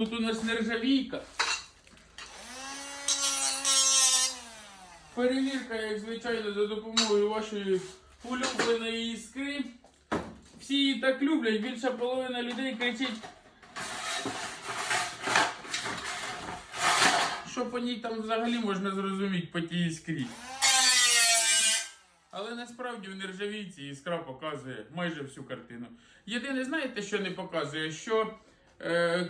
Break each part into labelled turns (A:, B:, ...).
A: Тут у нас нержавійка. Перевірка, як звичайно, за допомогою вашої улюбленої іскри. Всі її так люблять, більша половина людей кричить. Що по ній там взагалі можна зрозуміти по тій іскрі. Але насправді в нержавійці іскра показує майже всю картину. Єдине, знаєте, що не показує? Що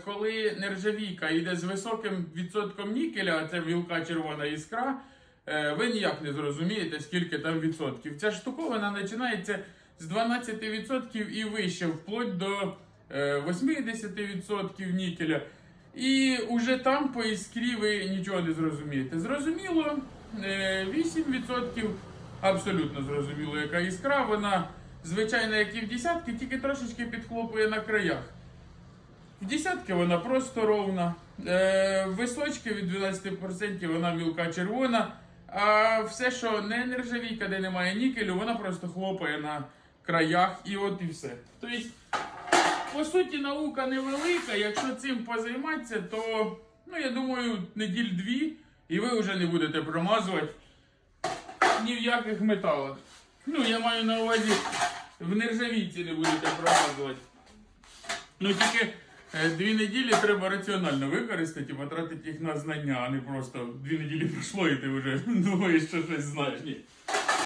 A: коли нержавійка йде з високим відсотком нікеля, а це вілка червона іскра, е, ви ніяк не зрозумієте, скільки там відсотків. Ця штуковина починається з 12% і вище, вплоть до е, 80% нікеля. І уже там по іскрі ви нічого не зрозумієте. Зрозуміло, е, 8% абсолютно зрозуміло, яка іскра. Вона звичайна, як і в десятки, тільки трошечки підхлопує на краях. В десятки вона просто ровна. Е, височки від 12% вона мілка червона. А все, що не нержавійка, де немає нікелю, вона просто хлопає на краях і от і все. Тобто, по суті, наука невелика. Якщо цим позайматися, то ну, я думаю, неділь дві, і ви вже не будете промазувати ні в яких металах. Ну, я маю на увазі, в нержавійці не будете промазувати. Ну тільки дві неділі треба раціонально використати потратити їх на знання, а не просто дві неділі пройшло і ти вже думаєш, що щось знаєш. Ні.